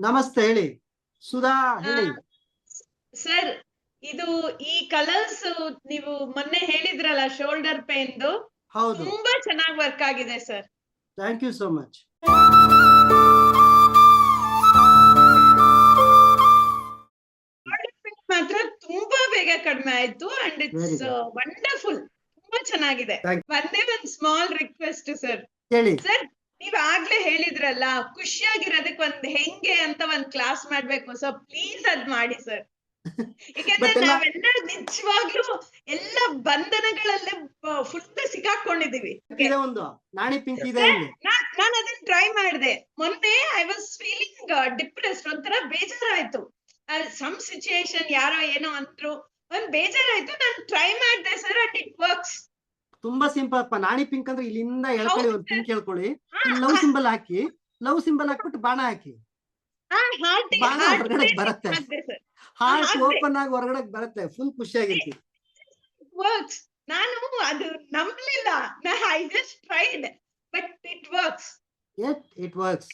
ನಮಸ್ತೆ ಹೇಳಿ. ಸುಧಾ ಹೇಳಿ. ಸರ್ ಇದು ಈ ಕಲರ್ಸ್ ನೀವು ಮೊನ್ನೆ ಹೇಳಿದ್ರಲ್ಲ ಶೋಲ್ಡರ್ ಪೇನ್ ಹೌದು. ತುಂಬಾ ಚೆನ್ನಾಗಿ ವರ್ಕ್ ಆಗಿದೆ sir. Thank you so much. ಮಾತ್ರ ತುಂಬಾ ಬೇಗ ಕಡಿಮೆ ಆಯ್ತು ಅಂಡ್ ಇಟ್ಸ್ ವಂಡರ್ಫುಲ್ ತುಂಬಾ ಚೆನ್ನಾಗಿದೆ. ಒಂದೇ ಒಂದ್ ಸ್ಮಾಲ್ ರಿಕ್ವೆಸ್ಟ್ ಸರ್. ಹೇಳಿ. ಸರ್ ಆಗ್ಲೇ ಹೇಳಿದ್ರಲ್ಲ ಖುಷಿಯಾಗಿರೋದಕ್ ಒಂದ್ ಹೆಂಗೆ ಅಂತ ಒಂದ್ ಕ್ಲಾಸ್ ಮಾಡ್ಬೇಕು. ಸೊ ಪ್ಲೀಸ್ ಅದ್ ಮಾಡಿ ಸರ್ ಯಾಕಂದ್ರೆ ನಾವೆಲ್ಲರೂ ನಿಜವಾಗ್ಲೂ ಎಲ್ಲ ಬಂಧನಗಳಲ್ಲೇ ಫುಲ್ ಸಿಕ್ಕಾಕೊಂಡಿದೀವಿ ನಾನ್ ನಾನ್ ಅದನ್ನ ಟ್ರೈ ಮಾಡಿದೆ. ಮೊನ್ನೆ ಐ ವಾಸ್ ಫೀಲಿಂಗ್ ಡಿಪ್ರೆಸ್ಡ್ ಒಂಥರ ಬೇಜಾರಾಯ್ತು. ಸಮ್ ಸಿಚುಯೇಷನ್ ಯಾರೋ ಏನೋ ಅಂದ್ರು. ಒಂದ್ ಬೇಜಾರಾಯ್ತು. ನಾನು ಟ್ರೈ ಮಾಡ್ದೆ ಸರ್ ಅಂಡ್ ತುಂಬಾ ಸಿಂಪಲ್ ಅಪ್ಪ ನಾಣಿ ಪಿಂಕ್ ಅಂದ್ರೆ ಇಲ್ಲಿಂದ ಎಳ್ಕೊಳ್ಳಿ ಒಂದು ಪಿಂಕ್ ಹೇಳ್ಕೊಳ್ಳಿ. ಲವ್ ಸಿಂಬಲ್ ಹಾಕಿ. ಲವ್ ಸಿಂಬಲ್ ಹಾಕ್ಬಿಟ್ಟು ಬಾಣ ಹಾಕಿ. ಹಾರ್ಟ್ ಬಾಣ ಹೊರಗಡೆ ಬರುತ್ತೆ. ಹಾರ್ಟ್ ಓಪನ್ ಆಗಿ ಹೊರಗಡೆ ಬರುತ್ತೆ. ಫುಲ್ ಖುಷಿಯಾಗಿರ್ತಿ ವರ್ಕ್ಸ್ ನಾನು ಅದು ನಂಬಲಿಲ್ಲ. I just tried but it works it works